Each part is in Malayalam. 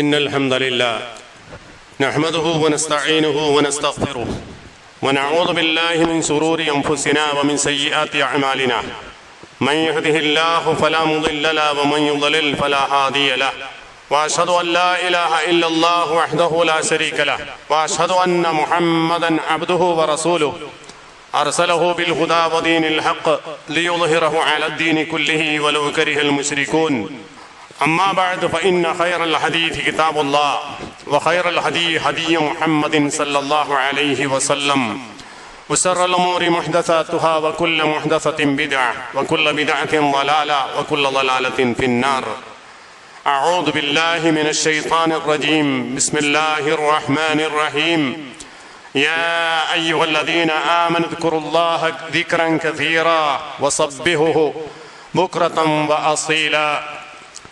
إن الحمد لله نحمده ونستعينه ونستغفره ونعوذ بالله من شرور أنفسنا ومن سيئات أعمالنا. من يهده الله فلا مضل له ومن يضلل فلا هادي له. وأشهد أن لا إله إلا الله وحده لا شريك له. وأشهد أن محمدا عبده ورسوله. أرسله بالهدى ودين الحق ليظهره على الدين كله ولو كره المشركون. أما بعد فإن خير الحديث كتاب الله وخير الهدي هدي محمد صلى الله عليه وسلم. وشر الأمور محدثاتها وكل محدثة بدعة وكل بدعة ضلالة وكل ضلالة في النار. أعوذ بالله من الشيطان الرجيم. بسم الله الرحمن الرحيم. يا أيها الذين آمنوا اذكروا الله ذكرا كثيرا وصبهه بكرة وأصيلا.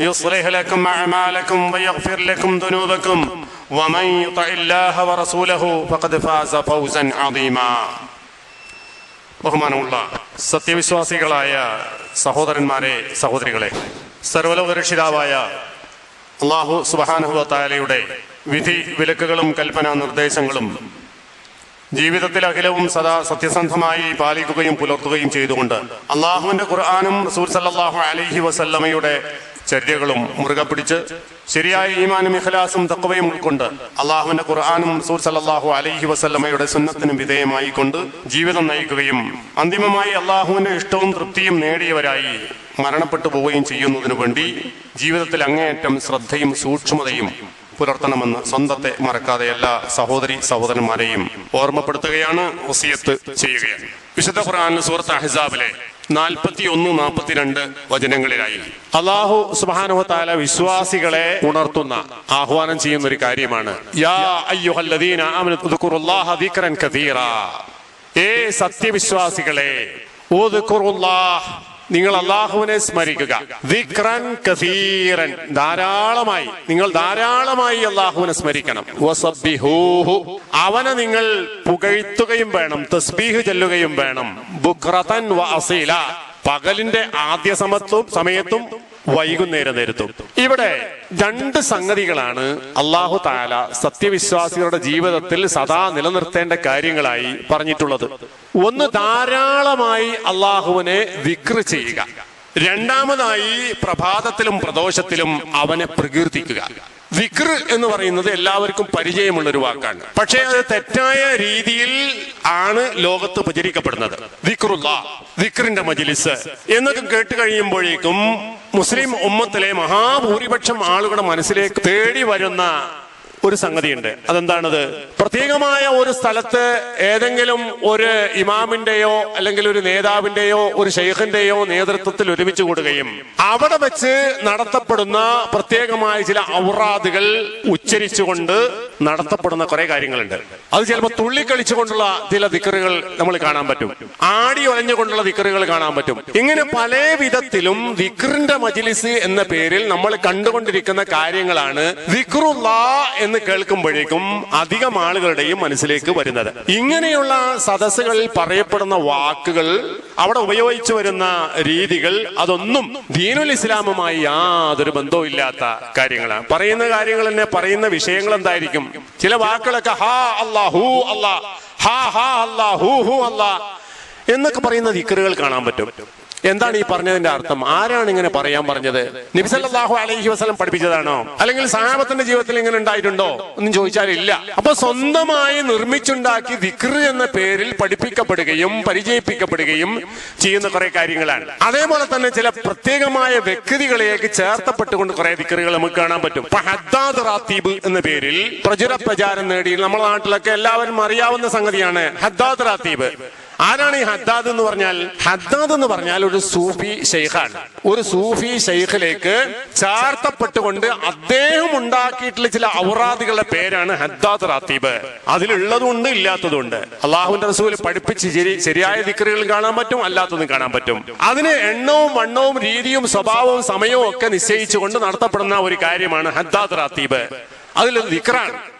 يصلح لكم أعمالكم ويغفر لكم ذنوبكم ومن يطع الله ورسوله فقد فاز فوزا عظيما ബഹുമാനമുള്ള സത്യവിശ്വാസികളായ സഹോദരന്മാരെ സഹോദരികളെ സർവലോകരക്ഷിതാവായ അള്ളാഹു സുബാനുഭവത്തായാലയുടെ വിധി വിലക്കുകളും കൽപ്പനാ നിർദ്ദേശങ്ങളും ജീവിതത്തിൽ അഖിലവും സദാ സത്യസന്ധമായി പാലിക്കുകയും പുലർത്തുകയും ചെയ്തുകൊണ്ട് അള്ളാഹുവിന്റെ ഖുർആാനും റസൂൽ സല്ലാഹു അലഹി വസല്ലമയുടെ ചര്യകളും മുറുകെ പിടിച്ച് ശരിയായ ഈമാനും ഇഖലാസും തക്കവയും ഉൾക്കൊണ്ട് അള്ളാഹുവിന്റെ ഖുർആാനും റസൂൽ സല്ലാഹു അലഹി വസല്ലമയുടെ സുന്നത്തിനും വിധേയമായി കൊണ്ട് ജീവിതം നയിക്കുകയും അന്തിമമായി അള്ളാഹുവിന്റെ ഇഷ്ടവും തൃപ്തിയും നേടിയവരായി മരണപ്പെട്ടു പോവുകയും ചെയ്യുന്നതിനു വേണ്ടി ജീവിതത്തിൽ അങ്ങേയറ്റം ശ്രദ്ധയും സൂക്ഷ്മതയും പുലർത്തണമെന്ന് സ്വന്തത്തെ മറക്കാതെ എല്ലാ സഹോദരി സഹോദരന്മാരെയും ഓർമ്മപ്പെടുത്തുകയാണ് വസിയത്ത് ചെയ്യുകയാണ്. വിശുദ്ധ ഖുർആാനിൽ സൂറത്ത് അഹിസാബിലെ നാൽപ്പത്തി ഒന്ന് നാൽപ്പത്തിരണ്ട് വചനങ്ങളിലായി. അള്ളാഹു സുബാനുഹത്താല വിശ്വാസികളെ ഉണർത്തുന്ന ആഹ്വാനം ചെയ്യുന്ന ഒരു കാര്യമാണ് ഏ സത്യവിശ്വാസികളെ നിങ്ങൾ അള്ളാഹുവിനെ സ്മരിക്കുക. വിക്രൻ കസീറൻ. ധാരാളമായി. നിങ്ങൾ ധാരാളമായി അള്ളാഹുവിനെ സ്മരിക്കണം. അവനെ നിങ്ങൾ പുകഴ്ത്തുകയും വേണം. തസ്ബീഹ് ചെല്ലുകയും വേണം. ബുഖ്രതൻ അസീല. പകലിന്റെ ആദ്യ സമത്വം സമയത്തും വൈകുന്നേര നേരത്തും. ഇവിടെ രണ്ട് സംഗതികളാണ് അള്ളാഹു താല സത്യവിശ്വാസികളുടെ ജീവിതത്തിൽ സദാ നിലനിർത്തേണ്ട കാര്യങ്ങളായി പറഞ്ഞിട്ടുള്ളത്. ഒന്ന് ധാരാളമായി അള്ളാഹുവിനെ വിക്ര ചെയ്യുക. രണ്ടാമതായി പ്രഭാതത്തിലും പ്രദോഷത്തിലും അവനെ പ്രകീർത്തിക്കുക. വിക്ർ എന്ന് പറയുന്നത് എല്ലാവർക്കും പരിചയമുള്ള ഒരു വാക്കാണ്. പക്ഷേ അത് തെറ്റായ രീതിയിൽ ആണ് ലോകത്ത് പ്രചരിക്കപ്പെടുന്നത്. വിക്രുല്ല വിക്രിന്റെ മജിലിസ് എന്നൊക്കെ കേട്ട് കഴിയുമ്പോഴേക്കും മുസ്ലിം ഉമ്മത്തിലെ മഹാഭൂരിപക്ഷം ആളുകളുടെ മനസ്സിലേക്ക് തേടി വരുന്ന ഒരു സംഗതിയുണ്ട്. അതെന്താണത്? പ്രത്യേകമായ ഒരു സ്ഥലത്ത് ഏതെങ്കിലും ഒരു ഇമാമിന്റെയോ അല്ലെങ്കിൽ ഒരു നേതാവിന്റെയോ ഒരു ഷെയ്ഖിന്റെയോ നേതൃത്വത്തിൽ ഒരുമിച്ച് കൂടുകയും അവിടെ വെച്ച് നടത്തപ്പെടുന്ന പ്രത്യേകമായ ചില ഔറാദുകൾ ഉച്ചരിച്ചുകൊണ്ട് നടത്തപ്പെടുന്ന കുറെ കാര്യങ്ങളുണ്ട്. അത് ചിലപ്പോൾ തുള്ളിക്കളിച്ചുകൊണ്ടുള്ള ചില ദിക്കറുകൾ നമ്മൾ കാണാൻ പറ്റും. ആടി ഒലഞ്ഞുകൊണ്ടുള്ള ദിക്കറുകൾ കാണാൻ പറ്റും. ഇങ്ങനെ പല വിധത്തിലും ദിക്റിന്റെ മജിലിസ് എന്ന പേരിൽ നമ്മൾ കണ്ടുകൊണ്ടിരിക്കുന്ന കാര്യങ്ങളാണ് ദിക്റുല്ലാ എന്ന് കേൾക്കുമ്പോഴേക്കും അധികം ആളുകളുടെയും മനസ്സിലേക്ക് വരുന്നത്. ഇങ്ങനെയുള്ള സദസ്സുകളിൽ പറയപ്പെടുന്ന വാക്കുകൾ അവിടെ ഉപയോഗിച്ചു വരുന്ന രീതികൾ അതൊന്നും ദീനുൽ ഇസ്ലാമുമായി യാതൊരു ബന്ധവും ഇല്ലാത്ത കാര്യങ്ങളാണ്. പറയുന്ന കാര്യങ്ങൾ തന്നെ പറയുന്ന വിഷയങ്ങൾ എന്തായിരിക്കും? ചില വാക്കുകളൊക്കെ ഹാ അല്ലാ ഹൂ അല്ലാ ഹാ ഹാ അല്ലാ ഹൂ ഹൂ അല്ലാ എന്നൊക്കെ പറയുന്ന ദിക്കറുകൾ കാണാൻ പറ്റും. എന്താണ് ഈ പറഞ്ഞതിന്റെ അർത്ഥം? ആരാണ് ഇങ്ങനെ പറയാൻ പറഞ്ഞത്? നബിസല്ലാഹു അലൈഹി വസ്ലം പഠിപ്പിച്ചതാണോ? അല്ലെങ്കിൽ സഹാബത്തിന്റെ ജീവിതത്തിൽ ഇങ്ങനെ ഉണ്ടായിട്ടുണ്ടോ? ഒന്നും ചോദിച്ചാൽ ഇല്ല. അപ്പൊ സ്വന്തമായി നിർമ്മിച്ചുണ്ടാക്കി ദിക്ർ എന്ന പേരിൽ പഠിപ്പിക്കപ്പെടുകയും പരിചയിപ്പിക്കപ്പെടുകയും ചെയ്യുന്ന കുറെ കാര്യങ്ങളാണ്. അതേപോലെ തന്നെ ചില പ്രത്യേകമായ വ്യക്തികളിലേക്ക് ചേർത്തപ്പെട്ടുകൊണ്ട് കുറെ ദിക്കറുകൾ നമുക്ക് കാണാൻ പറ്റും. ഹദ്ദാദ് റാത്തീബ് എന്ന പേരിൽ പ്രചുര പ്രചാരം നേടി നമ്മുടെ നാട്ടിലൊക്കെ എല്ലാവരും അറിയാവുന്ന സംഗതിയാണ് ഹദ്ദാദ് റാത്തീബ്. ആരാണ് ഈ ഹദ്ദാദ് എന്ന് പറഞ്ഞാൽ? ഹദ്ദാദ് എന്ന് പറഞ്ഞാൽ ഒരു സൂഫി ഷെയ്ഖാണ് ഒരു സൂഫി ഷെയ്ഖിലേക്ക് ചാർത്തപ്പെട്ടുകൊണ്ട് അദ്ദേഹം ഉണ്ടാക്കിയിട്ടുള്ള ചില ഔറാദികളുടെ പേരാണ് ഹദ്ദാദ് റാത്തീബ്. അതിലുള്ളതുണ്ട് ഇല്ലാത്തതുണ്ട്. അള്ളാഹുവിന്റെ റസൂൽ പഠിപ്പിച്ച് ശരി ശരിയായ ദിക്കറുകൾ കാണാൻ പറ്റും അല്ലാത്തതും കാണാൻ പറ്റും. അതിന് എണ്ണവും വണ്ണവും രീതിയും സ്വഭാവവും സമയവും ഒക്കെ നിശ്ചയിച്ചുകൊണ്ട് നടത്തപ്പെടുന്ന ഒരു കാര്യമാണ് ഹദ്ദാദ് റാത്തീബ്. അതിലൊരു ദിക്റാണ്.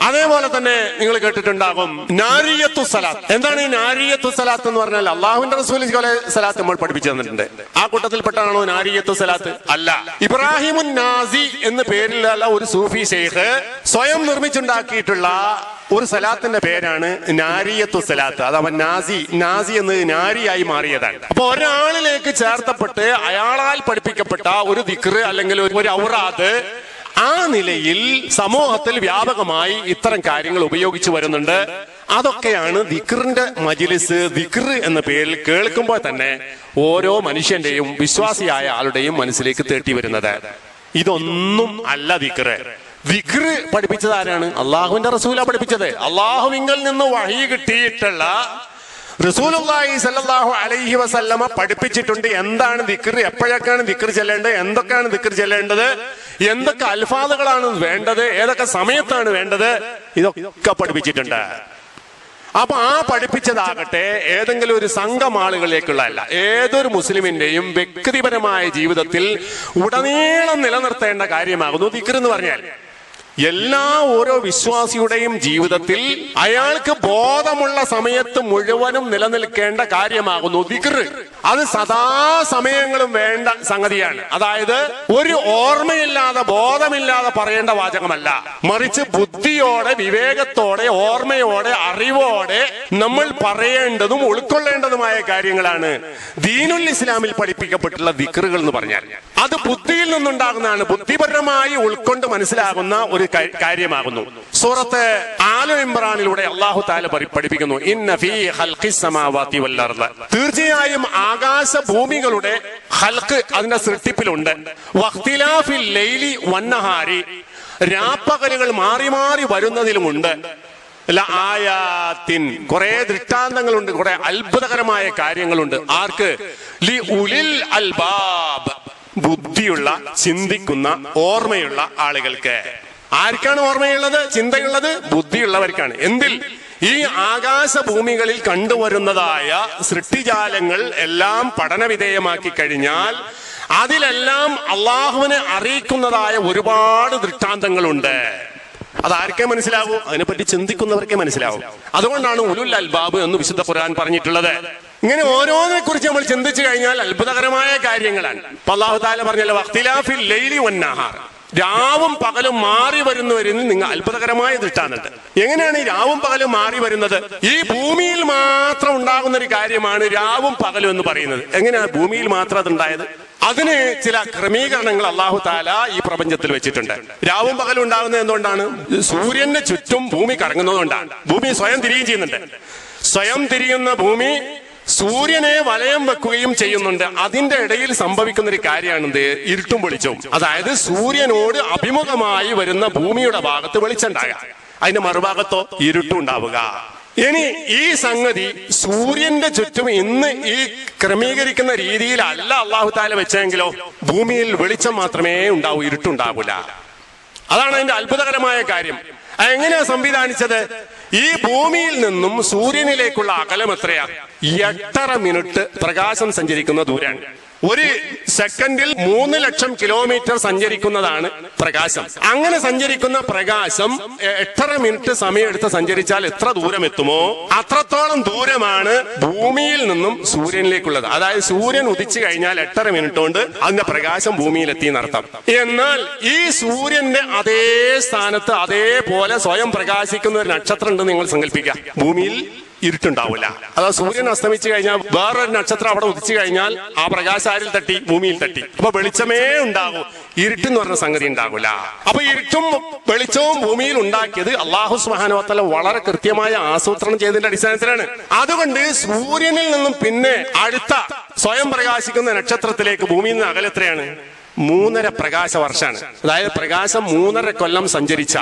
അതേപോലെ തന്നെ നിങ്ങൾ കേട്ടിട്ടുണ്ടാകും നാരിയത്തു സലാത്ത്. എന്താണ് ഈ നാരിയത്തു സലാത്ത് എന്ന് പറഞ്ഞാൽ? അള്ളാഹുവിന്റെ റസൂലി സലാത്ത് നമ്മൾ പഠിപ്പിച്ചു തന്നിട്ടുണ്ട്. ആ കൂട്ടത്തിൽപ്പെട്ടാണോ നാരിയത്തു സലാത്ത്? അല്ല. ഇബ്രാഹിമുൻ നാസി എന്ന പേരിലുള്ള ഒരു സൂഫി ഷെയ്ഖ് സ്വയം നിർമ്മിച്ചുണ്ടാക്കിയിട്ടുള്ള ഒരു സലാത്തിന്റെ പേരാണ് നാരിയത്തു സലാത്ത്. അത് അവൻ നാസി നാസി എന്ന് നാരിയായി മാറിയതാണ്. അപ്പൊ ഒരാളിലേക്ക് ചേർത്തപ്പെട്ട് അയാളാൽ പഠിപ്പിക്കപ്പെട്ട ഒരു ദിക്റ് അല്ലെങ്കിൽ ഒരു ഔറാദ് ആ നിലയിൽ സമൂഹത്തിൽ വ്യാപകമായി ഇത്തരം കാര്യങ്ങൾ ഉപയോഗിച്ചു വരുന്നുണ്ട്. അതൊക്കെയാണ് ദിക്റിന്റെ മജിലിസ് ദിക്ർ എന്ന പേരിൽ കേൾക്കുമ്പോൾ തന്നെ ഓരോ മനുഷ്യന്റെയും വിശ്വാസിയായ ആളുടെയും മനസ്സിലേക്ക് തേട്ടി വരുന്നത്. ഇതൊന്നും അല്ല ദിക്റ് ദിക്ർ പഠിപ്പിച്ചത് ആരാണ്? അള്ളാഹുവിന്റെ റസൂല പഠിപ്പിച്ചത്. അള്ളാഹുവിങ്കിൽ നിന്ന് വഴി കിട്ടിയിട്ടുള്ള റസൂലുള്ളാഹി സല്ലല്ലാഹു അലൈഹി വസല്ലമ പഠിപ്പിച്ചിട്ടുണ്ട് എന്താണ് ദിക്ർ എപ്പോഴൊക്കെയാണ് ദിക്ർ ചെല്ലേണ്ടത് എന്തൊക്കെയാണ് ദിക്ർ ചെല്ലേണ്ടത് എന്തൊക്കെ അൽഫാദുകളാണ് വേണ്ടത് ഏതൊക്കെ സമയത്താണ് വേണ്ടത് ഇതൊക്കെ പഠിപ്പിച്ചിട്ടുണ്ട്. അപ്പൊ ആ പഠിപ്പിച്ചതാകട്ടെ ഏതെങ്കിലും ഒരു സംഘം ആളുകളിലേക്കുള്ളതല്ല. ഏതൊരു മുസ്ലിമിന്റെയും വ്യക്തിപരമായ ജീവിതത്തിൽ ഉടനീളം നിലനിർത്തേണ്ട കാര്യമാകുന്നു ദിക്ർ എന്ന് പറഞ്ഞാൽ. എല്ലാ ഓരോ വിശ്വാസിയുടെയും ജീവിതത്തിൽ അയാൾക്ക് ബോധമുള്ള സമയത്ത് മുഴുവനും നിലനിൽക്കേണ്ട കാര്യമാകുന്നു. ദിക്ർ അത് സദാ സമയങ്ങളും വേണ്ട സംഗതിയാണ്. അതായത് ഒരു ഓർമ്മയില്ലാതെ ബോധമില്ലാതെ പറയേണ്ട വാചകമല്ല. മറിച്ച് ബുദ്ധിയോടെ വിവേകത്തോടെ ഓർമ്മയോടെ അറിവോടെ നമ്മൾ പറയേണ്ടതും ഉൾക്കൊള്ളേണ്ടതുമായ കാര്യങ്ങളാണ് ദീനുൽ ഇസ്ലാമിൽ പഠിപ്പിക്കപ്പെട്ടുള്ള ദിക്റുകൾ എന്ന് പറഞ്ഞാൽ. അത് ബുദ്ധിയിൽ നിന്നുണ്ടാകുന്നതാണ്. ബുദ്ധിപരമായി ഉൾക്കൊണ്ട് മനസ്സിലാകുന്ന ഒരു കാര്യമാകുന്നു. സൂറത്ത് ആലു ഇമ്രാനിലൂടെ അള്ളാഹു താല പഠിപ്പിക്കുന്നു ഇന്ന ഫീ. തീർച്ചയായും ആകാശ ഭൂമികളുടെ ഹൽക്ക് അതിന്റെ സൃഷ്ടിപ്പിലുണ്ട്. ലൈലി വന്നഹാരി രാപ്പകലുകൾ മാറി മാറി വരുന്നതിലുമുണ്ട്. ആയാത്തിൻ കുറെ ദൃഷ്ടാന്തങ്ങളുണ്ട് കുറെ അത്ഭുതകരമായ കാര്യങ്ങളുണ്ട്. ആർക്ക്? ലി ഉലിൽ അൽബാബ്. ബുദ്ധിയുള്ള ചിന്തിക്കുന്ന ഓർമ്മയുള്ള ആളുകൾക്ക്. ആർക്കാണ് ഓർമ്മയുള്ളത്? ചിന്തയുള്ളത്? ബുദ്ധിയുള്ളവർക്കാണ്. എന്തിൽ? ഈ ആകാശ ഭൂമികളിൽ കണ്ടുവരുന്നതായ സൃഷ്ടിജാലങ്ങൾ എല്ലാം പഠനവിധേയമാക്കി കഴിഞ്ഞാൽ അതിലെല്ലാം അള്ളാഹുവിനെ അറിയിക്കുന്നതായ ഒരുപാട് ദൃഷ്ടാന്തങ്ങളുണ്ട്. അതാർക്കേ മനസ്സിലാവും? അതിനെപ്പറ്റി ചിന്തിക്കുന്നവർക്കേ മനസ്സിലാവും. അതുകൊണ്ടാണ് ഉലുൽ അൽബാബ് എന്ന് വിശുദ്ധ ഖുർആൻ പറഞ്ഞിട്ടുള്ളത്. ഇങ്ങനെ ഓരോന്നിനെ കുറിച്ച് നമ്മൾ ചിന്തിച്ചു കഴിഞ്ഞാൽ അത്ഭുതകരമായ കാര്യങ്ങളാണ്. അള്ളാഹു താല പറഞ്ഞല്ലോ വഖ്തിലാഫിൽ ലൈലി വന്നഹാർ രാവും പകലും മാറി വരുന്നവരിൽ നിങ്ങൾ അത്ഭുതകരമായ ദൃഷ്ടാന്നുണ്ട് എങ്ങനെയാണ് ഈ രാവും പകലും മാറി വരുന്നത്? ഈ ഭൂമിയിൽ മാത്രം ഉണ്ടാകുന്ന ഒരു കാര്യമാണ് രാവും പകലും എന്ന് പറയുന്നത്. എങ്ങനെയാണ് ഭൂമിയിൽ മാത്രം അതുണ്ടായത്? അതിന് ചില ക്രമീകരണങ്ങൾ അള്ളാഹു താല ഈ പ്രപഞ്ചത്തിൽ വെച്ചിട്ടുണ്ട്. രാവും പകലും ഉണ്ടാകുന്നത് എന്തുകൊണ്ടാണ്? സൂര്യന്റെ ചുറ്റും ഭൂമി കറങ്ങുന്നതുകൊണ്ടാണ്. ഭൂമി സ്വയം തിരിയുകയും ചെയ്യുന്നുണ്ട്. സ്വയം തിരിയുന്ന ഭൂമി സൂര്യനെ വലയം വെക്കുകയും ചെയ്യുന്നുണ്ട്. അതിന്റെ ഇടയിൽ സംഭവിക്കുന്ന ഒരു കാര്യമാണ് എന്ത് ഇരുട്ടും വെളിച്ചവും അതായത് സൂര്യനോട് അഭിമുഖമായി വരുന്ന ഭൂമിയുടെ ഭാഗത്ത് വെളിച്ചുണ്ടാകുക അതിന്റെ മറുഭാഗത്തോ ഇരുട്ടും ഉണ്ടാവുക. ഇനി ഈ സംഗതി സൂര്യന്റെ ചുറ്റും ഇന്ന് ഈ ക്രമീകരിക്കുന്ന രീതിയിലല്ല അള്ളാഹു താല വെച്ചെങ്കിലോ ഭൂമിയിൽ വെളിച്ചം മാത്രമേ ഉണ്ടാവൂ ഇരുട്ടുണ്ടാവൂല അതാണ് അതിന്റെ അത്ഭുതകരമായ കാര്യം. എങ്ങനെയാ സംവിധാനിച്ചത്? ഈ ഭൂമിയിൽ നിന്നും സൂര്യനിലേക്കുള്ള അകലം എത്രയാ? എട്ടര മിനിറ്റ് പ്രകാശം സഞ്ചരിക്കുന്ന ദൂരാണ്. ഒരു സെക്കൻഡിൽ മൂന്ന് ലക്ഷം കിലോമീറ്റർ സഞ്ചരിക്കുന്നതാണ് പ്രകാശം. അങ്ങനെ സഞ്ചരിക്കുന്ന പ്രകാശം എട്ടര മിനിറ്റ് സമയമെടുത്ത് സഞ്ചരിച്ചാൽ എത്ര ദൂരം എത്തുമോ അത്രത്തോളം ദൂരമാണ് ഭൂമിയിൽ നിന്നും സൂര്യനിലേക്കുള്ളത്. അതായത് സൂര്യൻ ഉദിച്ചു കഴിഞ്ഞാൽ എട്ടര മിനിറ്റ് കൊണ്ട് അതിന്റെ പ്രകാശം ഭൂമിയിൽ ഭൂമിയിലെത്തി എന്നർത്ഥം. എന്നാൽ ഈ സൂര്യന്റെ അതേ സ്ഥാനത്ത് അതേപോലെ സ്വയം പ്രകാശിക്കുന്ന ഒരു നക്ഷത്രം ഉണ്ടെന്ന് നിങ്ങൾ സങ്കല്പിക്കുക. ഭൂമിയിൽ ഇരുട്ടുണ്ടാവില്ല. അതാ സൂര്യൻ അസ്തമിച്ചു കഴിഞ്ഞാൽ വേറൊരു നക്ഷത്രം അവിടെ ഉദിച്ചു കഴിഞ്ഞാൽ ആ പ്രകാശാരിൽ തട്ടി? ഭൂമിയിൽ തട്ടി. അപ്പൊ വെളിച്ചമേ ഉണ്ടാകൂ. ഇരുട്ടെന്ന് പറഞ്ഞ സംഗതി ഉണ്ടാകില്ല അപ്പൊ ഇരുട്ടും വെളിച്ചവും ഭൂമിയിൽ ഉണ്ടാക്കിയത് അള്ളാഹു സുഹാനുവത്തല വളരെ കൃത്യമായ ആസൂത്രണം ചെയ്തതിന്റെ അടിസ്ഥാനത്തിലാണ്. അതുകൊണ്ട് സൂര്യനിൽ നിന്നും പിന്നെ അടുത്ത സ്വയം പ്രകാശിക്കുന്ന നക്ഷത്രത്തിലേക്ക് ഭൂമിയിൽ നിന്ന് അകലെത്രയാണ്? മൂന്നര പ്രകാശ വർഷമാണ് അതായത് പ്രകാശം മൂന്നര കൊല്ലം സഞ്ചരിച്ച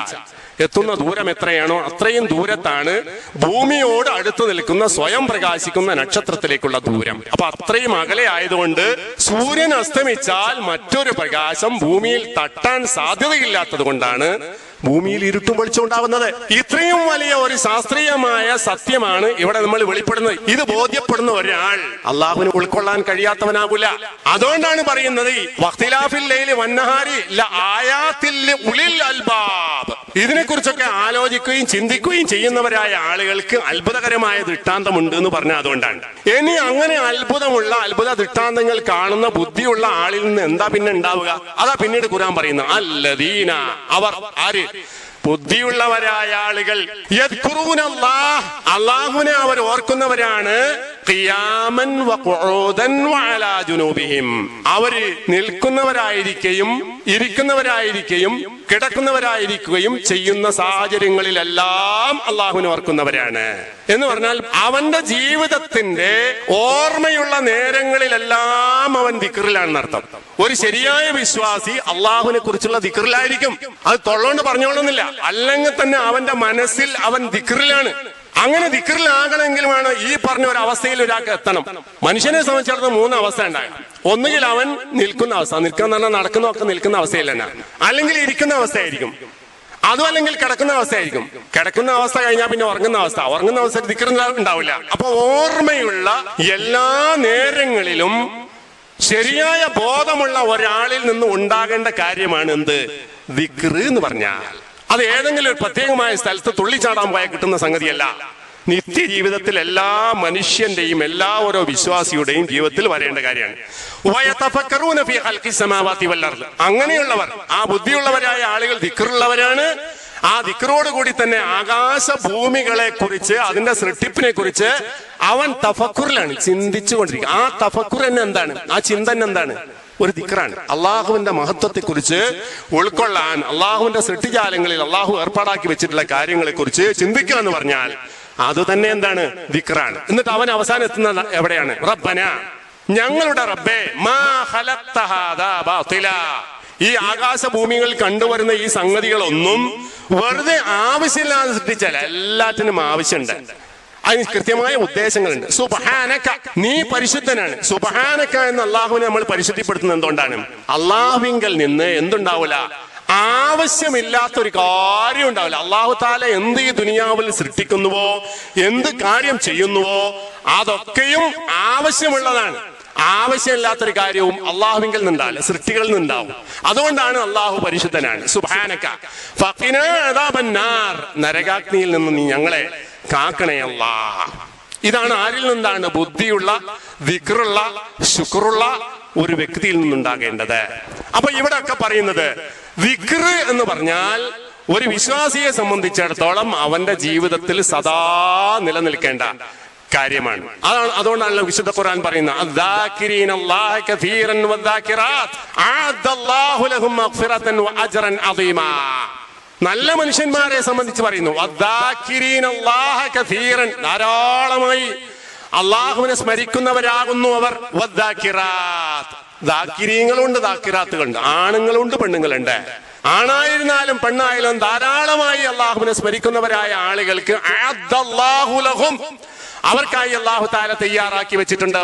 എത്തുന്ന ദൂരം എത്രയാണോ അത്രയും ദൂരത്താണ് ഭൂമിയോട് അടുത്ത് നിൽക്കുന്ന സ്വയം പ്രകാശിക്കുന്ന നക്ഷത്രത്തിലേക്കുള്ള ദൂരം. അപ്പൊ അത്രയും അകലെ ആയതുകൊണ്ട് സൂര്യൻ അസ്തമിച്ചാൽ മറ്റൊരു പ്രകാശം ഭൂമിയിൽ തട്ടാൻ സാധ്യതയില്ലാത്തത് കൊണ്ടാണ് ഭൂമിയിൽ ഇരുട്ടും വെളിച്ചം ഉണ്ടാവുന്നത് ഇത്രയും വലിയ ഒരു ശാസ്ത്രീയമായ സത്യമാണ് ഇവിടെ നമ്മൾ വെളിപ്പെടുന്നത്. ഇത് ബോധ്യപ്പെടുന്ന ഒരാൾ അള്ളാഹുവിന് ഉൾക്കൊള്ളാൻ കഴിയാത്തവനാകൂല. അതുകൊണ്ടാണ് പറയുന്നത് വഖ്തിലാഫിൽ വന്നഹാരി ആയാത്തിൽ അൽബാബ്. ഇതിനെക്കുറിച്ചൊക്കെ ആലോചിക്കുകയും ചിന്തിക്കുകയും ചെയ്യുന്നവരായ ആളുകൾക്ക് അത്ഭുതകരമായ ദൃഷ്ടാന്തമുണ്ട് എന്ന് പറഞ്ഞ അതുകൊണ്ടാണ്. ഇനി അങ്ങനെ അത്ഭുതമുള്ള അത്ഭുത ദൃഷ്ടാന്തങ്ങൾ കാണുന്ന ബുദ്ധിയുള്ള ആളിൽ നിന്ന് എന്താ പിന്നെ ഉണ്ടാവുക? അതാ പിന്നീട് ഖുരാൻ പറയുന്നത്. അല്ലദീന അവർ ആര്? ബുദ്ധിയുള്ളവരായ ആളുകൾ. അള്ളാഹുനെ അവർ ഓർക്കുന്നവരാണ്. അവർ നിൽക്കുന്നവരായിരിക്കുകയും ഇരിക്കുന്നവരായിരിക്കുകയും കിടക്കുന്നവരായിരിക്കുകയും ചെയ്യുന്ന സാഹചര്യങ്ങളിലെല്ലാം അള്ളാഹുവിനെ ഓർക്കുന്നവരാണ്. എന്ന് പറഞ്ഞാൽ അവന്റെ ജീവിതത്തിന്റെ ഓർമ്മയുള്ള നേരങ്ങളിലെല്ലാം അവൻ ദിക്കറിലാണെന്ന് അർത്ഥം. ഒരു ശരിയായ വിശ്വാസി അള്ളാഹുവിനെ കുറിച്ചുള്ള ദിക്കറിലായിരിക്കും അത് തൊള്ളോണ്ട് പറഞ്ഞോളുന്നില്ല. അല്ലെങ്കിൽ തന്നെ അവന്റെ മനസ്സിൽ അവൻ ദിക്റിലാണ്. അങ്ങനെ ദിക്കറിലാകണമെങ്കിലുമാണ് ഈ പറഞ്ഞ ഒരു അവസ്ഥയിൽ ഒരാൾക്ക് എത്തണം. മനുഷ്യനെ സംബന്ധിച്ചിടത്തോളം മൂന്ന് അവസ്ഥ ഉണ്ടാകും ഒന്നുകിൽ അവൻ നിൽക്കുന്ന അവസ്ഥ നിൽക്കുന്ന പറഞ്ഞാൽ നടക്കുന്നതൊക്കെ നിൽക്കുന്ന അവസ്ഥയിൽ തന്നെ. അല്ലെങ്കിൽ ഇരിക്കുന്ന അവസ്ഥയായിരിക്കും. അതും അല്ലെങ്കിൽ കിടക്കുന്ന അവസ്ഥയായിരിക്കും. കിടക്കുന്ന അവസ്ഥ കഴിഞ്ഞാൽ പിന്നെ ഉറങ്ങുന്ന അവസ്ഥ. ഉറങ്ങുന്ന അവസ്ഥ ദിക്കറുന്ന ഉണ്ടാവില്ല. അപ്പൊ ഓർമ്മയുള്ള എല്ലാ നേരങ്ങളിലും ശരിയായ ബോധമുള്ള ഒരാളിൽ നിന്ന് ഉണ്ടാകേണ്ട കാര്യമാണ് എന്ത്? ദിക്റ് എന്ന് പറഞ്ഞാൽ. അത് ഏതെങ്കിലും ഒരു പ്രത്യേകമായ സ്ഥലത്ത് തുള്ളിച്ചാടാൻ പോയാൽ കിട്ടുന്ന സംഗതിയല്ല. നിത്യജീവിതത്തിൽ എല്ലാ മനുഷ്യന്റെയും എല്ലാ ഓരോ വിശ്വാസിയുടെയും ജീവിതത്തിൽ വരേണ്ട കാര്യമാണ്. അങ്ങനെയുള്ളവർ ആ ബുദ്ധിയുള്ളവരായ ആളുകൾ ദിക്കറുള്ളവരാണ് ആ ദിക്റോട് കൂടി തന്നെ ആകാശ ഭൂമികളെ കുറിച്ച് അതിന്റെ സൃഷ്ടിപ്പിനെ കുറിച്ച് അവൻ തഫക്കുറിലാണ് ചിന്തിച്ചു കൊണ്ടിരിക്കുക ആ തഫക്കുർ തന്നെ എന്താണ്? ആ ചിന്തന എന്താണ്? ഒരു ദിക്റാണ്. അള്ളാഹുവിന്റെ മഹത്വത്തെ കുറിച്ച് ഉൾക്കൊള്ളാൻ അള്ളാഹുവിന്റെ സൃഷ്ടിജാലങ്ങളിൽ അള്ളാഹു ഏർപ്പാടാക്കി വെച്ചിട്ടുള്ള കാര്യങ്ങളെ കുറിച്ച് ചിന്തിക്കുക എന്ന് പറഞ്ഞാൽ അത് തന്നെ എന്താണ്? ദിക്റാണ്. എന്നിട്ട് അവൻ അവസാനം എത്തുന്ന എവിടെയാണ്? റബ്ബന. ഞങ്ങളുടെ റബ്ബേ മാ. ഈ ആകാശഭൂമികൾ കണ്ടുവരുന്ന ഈ സംഗതികളൊന്നും വെറുതെ ആവശ്യമില്ലാതെ സൃഷ്ടിച്ചാൽ എല്ലാത്തിനും ആവശ്യമുണ്ട്. അതിന് കൃത്യമായ ഉദ്ദേശങ്ങളുണ്ട്. സുബഹാനക്ക നീ പരിശുദ്ധനാണ്. സുബഹാനക്ക എന്ന അള്ളാഹുവിനെ നമ്മൾ പരിശുദ്ധിപ്പെടുത്തുന്നത് എന്തുകൊണ്ടാണ്? അള്ളാഹുവിങ്കൽ നിന്ന് എന്തുണ്ടാവില്ല ആവശ്യമില്ലാത്ത ഒരു കാര്യം ഉണ്ടാവില്ല. അള്ളാഹു താല എന്ത് ഈ ദുനിയാവിൽ സൃഷ്ടിക്കുന്നുവോ എന്ത് കാര്യം ചെയ്യുന്നുവോ അതൊക്കെയും ആവശ്യമുള്ളതാണ്. ആവശ്യമില്ലാത്തൊരു കാര്യവും അള്ളാഹുവിങ്കിൽ നിന്നുണ്ടാവില്ല. സൃഷ്ടികളിൽ നിന്നുണ്ടാവും. അതുകൊണ്ടാണ് അള്ളാഹു പരിശുദ്ധനാണ്. അദാബന്നാർ. നരകാഗ്നിയിൽ നിന്ന് നീ ഞങ്ങളെ കാക്കണേ അല്ലാ ഇതാണ് ആരിൽ നിന്നാണ് ബുദ്ധിയുള്ള വിക്റുള്ള ശുക്രുള്ള ഒരു വ്യക്തിയിൽ നിന്നുണ്ടാകേണ്ടത്. അപ്പൊ ഇവിടെ ഒക്കെ പറയുന്നത് വിക്ർ എന്ന് പറഞ്ഞാൽ ഒരു വിശ്വാസിയെ സംബന്ധിച്ചിടത്തോളം അവന്റെ ജീവിതത്തിൽ സദാ നിലനിൽക്കേണ്ട കാര്യമാണ്. അതാണ് അതുകൊണ്ടാണല്ലോ വിശുദ്ധ ഖുർആൻ പറയുന്നത് നല്ല മനുഷ്യന്മാരെ സംബന്ധിച്ച് പറയുന്നു. ധാരാളമായി അള്ളാഹുവിനെ സ്മരിക്കുന്നവരാകുന്നു അവർ. ദാക്കിരീങ്ങളുണ്ട് ദാക്കിറാത്തുകളുണ്ട്. ആണുങ്ങളുണ്ട് പെണ്ണുങ്ങളുണ്ട്. ആണായിരുന്നാലും പെണ്ണായാലും ധാരാളമായി അള്ളാഹുവിനെ സ്മരിക്കുന്നവരായ ആളുകൾക്ക് അവർക്കായി അള്ളാഹു താല തയ്യാറാക്കി വെച്ചിട്ടുണ്ട്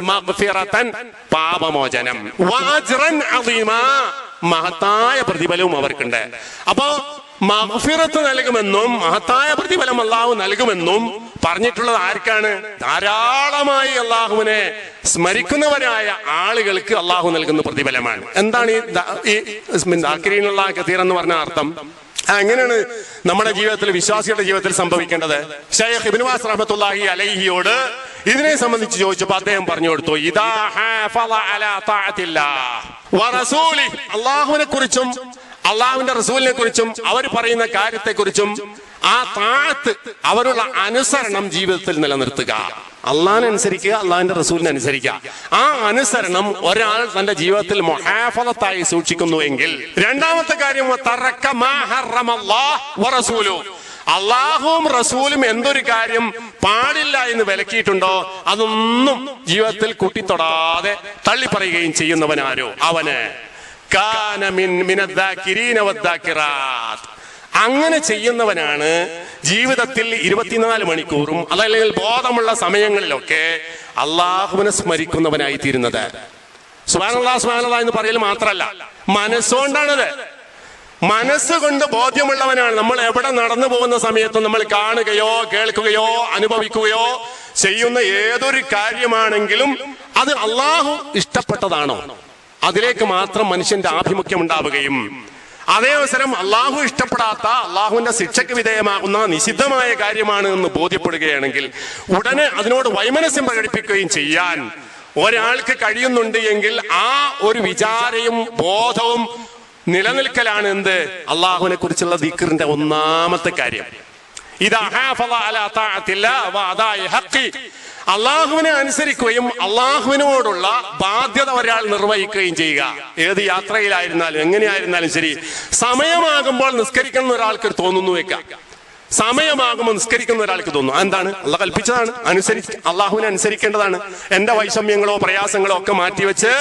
പാപമോചനം. മഹത്തായ പ്രതിഫലവും അവർക്കുണ്ട്. അപ്പോ മഗ്ഫിറത്ത് നൽകുമെന്നും മഹത്തായ പ്രതിഫലം അള്ളാഹു നൽകുമെന്നും പറഞ്ഞിട്ടുള്ളത് ആർക്കാണ്? ധാരാളമായി അള്ളാഹുവിനെ സ്മരിക്കുന്നവരായ ആളുകൾക്ക് അള്ളാഹു നൽകുന്ന പ്രതിഫലമാണ്. എന്താണ് ഈ ദാക്രീനുള്ള കതീർ എന്ന് പറഞ്ഞ അർത്ഥം? എങ്ങനെയാണ് നമ്മുടെ ജീവിതത്തിൽ വിശ്വാസികളുടെ ജീവിതത്തിൽ സംഭവിക്കേണ്ടത്? ഷെയ്ഖ് ഇബിൻവാസ് റഹ്മത്തുല്ലാഹി അലൈഹിയോട് ഇതിനെ സംബന്ധിച്ച് ചോദിച്ചപ്പോൾ അദ്ദേഹം പറഞ്ഞു കൊടുത്തു ഇതാ അലാ അള്ളാഹുവിനെ കുറിച്ചും അള്ളാഹുവിന്റെ റസൂലിനെ കുറിച്ചും അവർ പറയുന്ന കാര്യത്തെക്കുറിച്ചും ആ താഴത്ത് അവരുള്ള അനുസരണം ജീവിതത്തിൽ നിലനിർത്തുക. അള്ളാഹിനെ അനുസരിക്കുക അള്ളാഹിന്റെ റസൂലിനെ അനുസരിക്കുക. ആ അനുസരണം ഒരാൾ തന്റെ ജീവിതത്തിൽ മൊഹാഫലത്തായി സൂക്ഷിക്കുന്നു എങ്കിൽ രണ്ടാമത്തെ കാര്യം. അള്ളാഹുവും റസൂലും എന്തൊരു കാര്യം പാടില്ല എന്ന് വിലക്കിയിട്ടുണ്ടോ? അതൊന്നും ജീവിതത്തിൽ കുട്ടിത്തൊടാതെ തള്ളിപ്പറയുകയും ചെയ്യുന്നവനാരോ? അവന്. അങ്ങനെ ചെയ്യുന്നവനാണ് ജീവിതത്തിൽ ഇരുപത്തിനാല് മണിക്കൂറും അതല്ലെങ്കിൽ ബോധമുള്ള സമയങ്ങളിലൊക്കെ അള്ളാഹുവിനെ സ്മരിക്കുന്നവനായി തീരുന്നത് സുബാനുള്ള സുബാനുള്ള എന്ന് പറയൽ മാത്രല്ല മനസ്സുകൊണ്ടാണത്. മനസ്സുകൊണ്ട് ബോധ്യമുള്ളവനാണ്. നമ്മൾ എവിടെ നടന്നു പോകുന്ന സമയത്ത് നമ്മൾ കാണുകയോ കേൾക്കുകയോ അനുഭവിക്കുകയോ ചെയ്യുന്ന ഏതൊരു കാര്യമാണെങ്കിലും അത് അള്ളാഹു ഇഷ്ടപ്പെട്ടതാണോ? അതിലേക്ക് മാത്രം മനുഷ്യന്റെ ആഭിമുഖ്യം ഉണ്ടാവുകയും അതേ അവസരം അള്ളാഹു ഇഷ്ടപ്പെടാത്ത അള്ളാഹുവിന്റെ ശിക്ഷയ്ക്ക് വിധേയമാകുന്ന നിഷിദ്ധമായ കാര്യമാണ് എന്ന് ബോധ്യപ്പെടുകയാണെങ്കിൽ ഉടനെ അതിനോട് വൈമനസ്യം പ്രകടിപ്പിക്കുകയും ചെയ്യാൻ ഒരാൾക്ക് കഴിയുന്നുണ്ട് എങ്കിൽ ആ ഒരു വിചാരയും ബോധവും നിലനിൽക്കലാണ് എന്ത്? അള്ളാഹുവിനെ കുറിച്ചുള്ള ദിക്കറിന്റെ ഒന്നാമത്തെ കാര്യം. ഇത് അള്ളാഹുവിനെ അനുസരിക്കുകയും അള്ളാഹുവിനോടുള്ള ബാധ്യത ഒരാൾ നിർവഹിക്കുകയും ചെയ്യുക. ഏത് യാത്രയിലായിരുന്നാലും എങ്ങനെയായിരുന്നാലും ശരി സമയമാകുമ്പോൾ നിസ്കരിക്കണം എന്ന് ഒരാൾക്ക് തോന്നുന്നു വെക്കാം സമയമാകുമ്പോൾ നിസ്കരിക്കുന്ന ഒരാൾക്ക് തോന്നുന്നു. എന്താണ്? അള്ള കൽപ്പിച്ചതാണ്. അനുസരിച്ച് അള്ളാഹുവിനെ അനുസരിക്കേണ്ടതാണ്. എന്റെ വൈഷമ്യങ്ങളോ പ്രയാസങ്ങളോ ഒക്കെ മാറ്റിവെച്ച്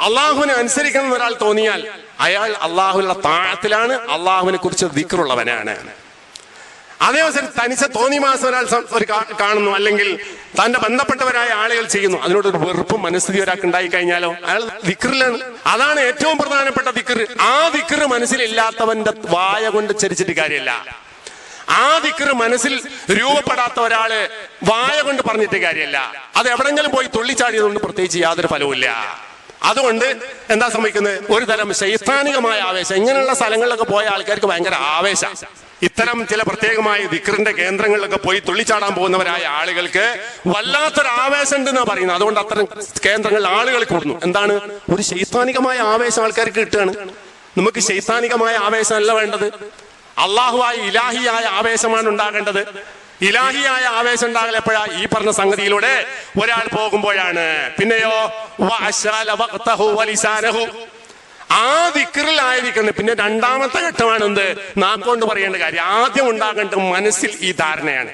അള്ളാഹുവിനെ അനുസരിക്കണം ഒരാൾ തോന്നിയാൽ അയാൾ അള്ളാഹുവിനുള്ള താഴത്തിലാണ്. അള്ളാഹുവിനെ കുറിച്ച് ദിക്കറുള്ളവനാണ് അതേ അവസരം തനിച്ച തോന്നി മാസം ഒരാൾ ഒരു കാണുന്നു. അല്ലെങ്കിൽ തന്റെ ബന്ധപ്പെട്ടവരായ ആളുകൾ ചെയ്യുന്നു. അതിനോട് ഒരു വെറുപ്പും മനസ്ഥിതി ഒരാൾക്ക് ഉണ്ടായി കഴിഞ്ഞാലോ? അയാൾ ദിക്കറിലാണ് അതാണ് ഏറ്റവും പ്രധാനപ്പെട്ട ദിക്കർ ആ ദിക്കർ മനസ്സിലില്ലാത്തവന്റെ വായ കൊണ്ട് ചരിച്ചിട്ട് കാര്യമല്ല. ആ ദിക്കർ മനസ്സിൽ രൂപപ്പെടാത്ത ഒരാൾ വായ കൊണ്ട് പറഞ്ഞിട്ട് കാര്യമല്ല. അത് എവിടെങ്കിലും പോയി തുള്ളിച്ചാടിയതുകൊണ്ട് പ്രത്യേകിച്ച് യാതൊരു ഫലവുമില്ല. അതുകൊണ്ട് എന്താ സംഭവിക്കുന്നത്? ഒരു തരം ശൈത്താനികമായ ആവേശം. ഇങ്ങനെയുള്ള സ്ഥലങ്ങളിലൊക്കെ പോയ ആൾക്കാർക്ക് ഭയങ്കര ആവേശം. ഇത്തരം ചില പ്രത്യേകമായ ദിക്കറിന്റെ കേന്ദ്രങ്ങളിലൊക്കെ പോയി തുള്ളിച്ചാടാൻ പോകുന്നവരായ ആളുകൾക്ക് വല്ലാത്തൊരു ആവേശം ഉണ്ടെന്നാ പറയുന്നത്. അതുകൊണ്ട് അത്തരം കേന്ദ്രങ്ങളിൽ ആളുകൾ കൂടുന്നു. എന്താണ്? ഒരു ശൈത്താനികമായ ആവേശം ആൾക്കാർക്ക് കിട്ടുകയാണ്. നമുക്ക് ശൈത്താനികമായ അല്ല വേണ്ടത്. അള്ളാഹുവായ ഇലാഹിയായ ആവേശമാണ് ഉണ്ടാകേണ്ടത്. ഇലാഹിയായ ആവേശം ഉണ്ടാകൽ എപ്പോഴാ? ഈ പറഞ്ഞ സംഗതിയിലൂടെ ഒരാൾ പോകുമ്പോഴാണ്. പിന്നെയോ. ആ ദിക്കറിലായിരിക്കണം പിന്നെ രണ്ടാമത്തെ ഘട്ടമാണ് എന്ത് നാക്കൊണ്ട് പറയേണ്ട കാര്യം. ആദ്യം ഉണ്ടാകേണ്ട മനസ്സിൽ ഈ ധാരണയാണ്.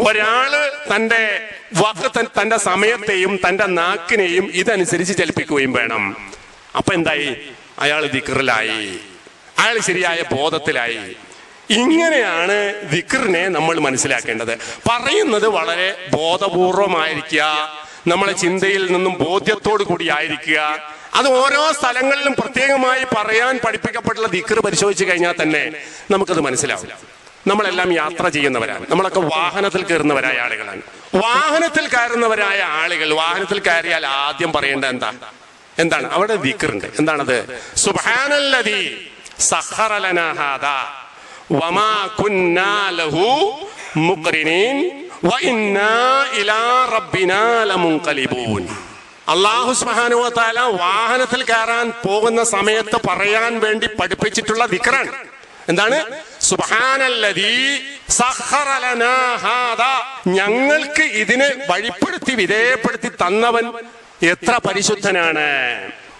ഒരാൾ തന്റെ തന്റെ സമയത്തെയും തന്റെ നാക്കിനെയും ഇതനുസരിച്ച് ചലിപ്പിക്കുകയും വേണം. അപ്പൊ എന്തായി? അയാൾ ദിക്കറിലായി അയാൾ ശരിയായ ബോധത്തിലായി. ഇങ്ങനെയാണ് വിക്രിനെ നമ്മൾ മനസ്സിലാക്കേണ്ടത്. പറയുന്നത് വളരെ ബോധപൂർവമായിരിക്കുക നമ്മളെ ചിന്തയിൽ നിന്നും ബോധ്യത്തോടു കൂടി ആയിരിക്കുക. അത് ഓരോ സ്ഥലങ്ങളിലും പ്രത്യേകമായി പറയാൻ പഠിപ്പിക്കപ്പെട്ടുള്ള ദിക്കർ പരിശോധിച്ചു കഴിഞ്ഞാൽ തന്നെ നമുക്കത് മനസ്സിലാവും. നമ്മളെല്ലാം യാത്ര ചെയ്യുന്നവരാണ്. നമ്മളൊക്കെ വാഹനത്തിൽ കയറുന്നവരായ ആളുകളാണ്. വാഹനത്തിൽ കയറുന്നവരായ ആളുകൾ വാഹനത്തിൽ കയറിയാൽ ആദ്യം പറയേണ്ട എന്താ? എന്താണ്? അവിടെ ദിക്കറുണ്ട് എന്താണത്? സുബ്ഹാനല്ലദീ സഖറ അള്ളാഹു തആല വാഹനത്തിൽ കയറാൻ പോകുന്ന സമയത്ത് പറയാൻ വേണ്ടി പഠിപ്പിച്ചിട്ടുള്ള ദിക്റാണ്. എന്താണ്? ഹാദാ. ഞങ്ങൾക്ക് ഇതിനെ വഴിപ്പെടുത്തി വിധേയപ്പെടുത്തി തന്നവൻ എത്ര പരിശുദ്ധനാണ്?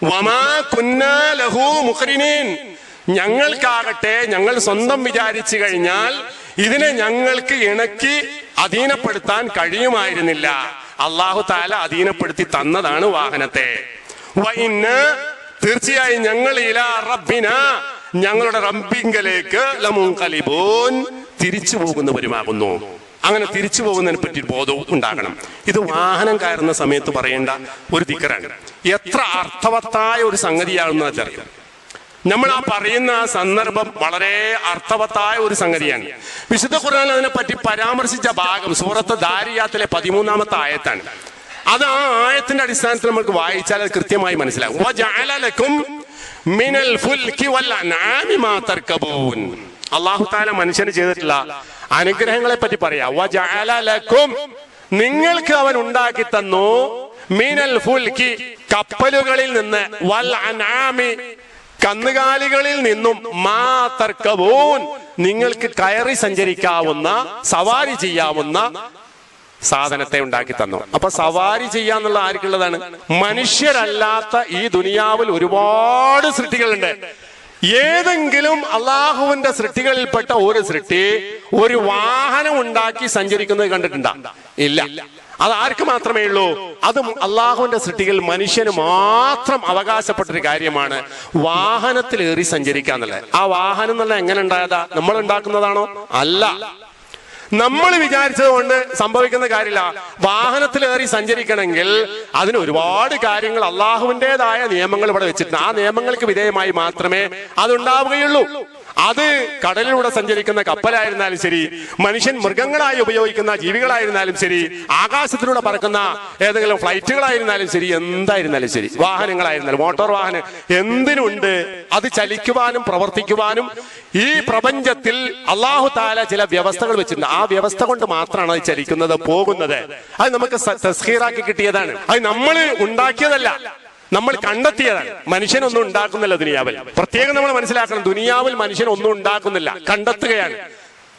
വമാ കുന്നാ ലഹു മുഖ്രിനീൻ ഞങ്ങൾക്കാകട്ടെ ഞങ്ങൾ സ്വന്തം വിചാരിച്ചു കഴിഞ്ഞാൽ ഇതിനെ ഞങ്ങൾക്ക് ഇണക്കി അധീനപ്പെടുത്താൻ കഴിയുമായിരുന്നില്ല. അള്ളാഹു താല അധീനപ്പെടുത്തി തന്നതാണ് വാഹനത്തെ. വൈന്ന് തീർച്ചയായും ഞങ്ങൾ ഇലാ റബ്ബിന ഞങ്ങളുടെ റബ്ബിങ്കലേക്ക് ലമുൻകലിബൂൻ തിരിച്ചു പോകുന്നവരുമാകുന്നു. അങ്ങനെ തിരിച്ചു പോകുന്നതിനെ പറ്റി ബോധവും ഉണ്ടാകണം. ഇത് വാഹനം കയറുന്ന സമയത്ത് പറയേണ്ട ഒരു ദിക്കറാണ് എത്ര അർത്ഥവത്തായ ഒരു സംഗതിയാണെന്ന് വെച്ചറിയാം. നമ്മൾ ആ പറയുന്ന ആ സന്ദർഭം വളരെ അർത്ഥവത്തായ ഒരു സംഗതിയാണ്. വിശുദ്ധ ഖുർആൻ അതിനെ പറ്റി പരാമർശിച്ച ഭാഗം സൂറത്ത് ദാരിയാത്തിലെ പതിമൂന്നാമത്തെ ആയത്താണ്. അത് ആ ആയത്തിന്റെ അടിസ്ഥാനത്തിൽ നമുക്ക് വായിച്ചാൽ അത് കൃത്യമായി മനസ്സിലാകും. മിനൽ വൽ അനാമി മാ അല്ലാഹു തആല മനുഷ്യന് ചെയ്തിട്ടുള്ള അനുഗ്രഹങ്ങളെ പറ്റി പറയാം. നിങ്ങൾക്ക് അവൻ ഉണ്ടാക്കി തന്നു മിനൽ ഫുൽകി കപ്പലുകളിൽ നിന്ന്. വൽ അൻആമി കന്നുകാലികളിൽ നിന്നും മാ തർക്കബൂൻ നിങ്ങൾക്ക് കയറി സഞ്ചരിക്കാവുന്ന സവാരി ചെയ്യാവുന്ന സാധനത്തെ ഉണ്ടാക്കി തന്നു. അപ്പൊ സവാരി ചെയ്യാന്നുള്ള ആർക്കുള്ളതാണ്? മനുഷ്യരല്ലാത്ത ഈ ദുനിയാവിൽ ഒരുപാട് സൃഷ്ടികളുണ്ട്. ഏതെങ്കിലും അള്ളാഹുവിന്റെ സൃഷ്ടികളിൽപ്പെട്ട ഒരു സൃഷ്ടി ഒരു വാഹനം ഉണ്ടാക്കി സഞ്ചരിക്കുന്നത് കണ്ടിട്ടുണ്ടാ? ഇല്ല. അത് ആർക്ക് മാത്രമേ ഉള്ളൂ? അതും അള്ളാഹുവിന്റെ സൃഷ്ടിയിൽ മനുഷ്യന് മാത്രം അവകാശപ്പെട്ടൊരു കാര്യമാണ് വാഹനത്തിലേറി സഞ്ചരിക്കുക എന്നുള്ളത് ആ വാഹനം എന്നുള്ള എങ്ങനെ ഉണ്ടായതാ? നമ്മൾ ഉണ്ടാക്കുന്നതാണോ? അല്ല. നമ്മൾ വിചാരിച്ചത് കൊണ്ട് സംഭവിക്കുന്ന കാര്യമില്ല. വാഹനത്തിലേറി സഞ്ചരിക്കണമെങ്കിൽ അതിന് ഒരുപാട് കാര്യങ്ങൾ അള്ളാഹുവിന്റെതായ നിയമങ്ങൾ ഇവിടെ വെച്ചിട്ടുണ്ട്. ആ നിയമങ്ങൾക്ക് വിധേയമായി മാത്രമേ അതുണ്ടാവുകയുള്ളൂ. അത് കടലിലൂടെ സഞ്ചരിക്കുന്ന കപ്പലായിരുന്നാലും ശരി മനുഷ്യൻ മൃഗങ്ങളായി ഉപയോഗിക്കുന്ന ജീവികളായിരുന്നാലും ശരി ആകാശത്തിലൂടെ പറക്കുന്ന ഏതെങ്കിലും ഫ്ലൈറ്റുകളായിരുന്നാലും ശരി എന്തായിരുന്നാലും ശരി വാഹനങ്ങളായിരുന്നാലും മോട്ടോർ വാഹനം എന്തിനുണ്ട്? അത് ചലിക്കുവാനും പ്രവർത്തിക്കുവാനും ഈ പ്രപഞ്ചത്തിൽ അള്ളാഹു താല ചില വ്യവസ്ഥകൾ വെച്ചിട്ടുണ്ട്. ആ വ്യവസ്ഥ കൊണ്ട് മാത്രമാണ് അത് ചലിക്കുന്നത് പോകുന്നത്. അത് നമുക്ക് തസ്ഹീറാക്കി കിട്ടിയതാണ്. അത് നമ്മൾ ഉണ്ടാക്കിയതല്ല. നമ്മൾ കണ്ടെത്തിയതാണ്. മനുഷ്യനൊന്നും ഉണ്ടാക്കുന്നില്ല ദുനിയാവിൽ. പ്രത്യേകം നമ്മൾ മനസ്സിലാക്കണം ദുനിയാവിൽ മനുഷ്യൻ ഒന്നും ഉണ്ടാക്കുന്നില്ല. കണ്ടെത്തുകയാണ്.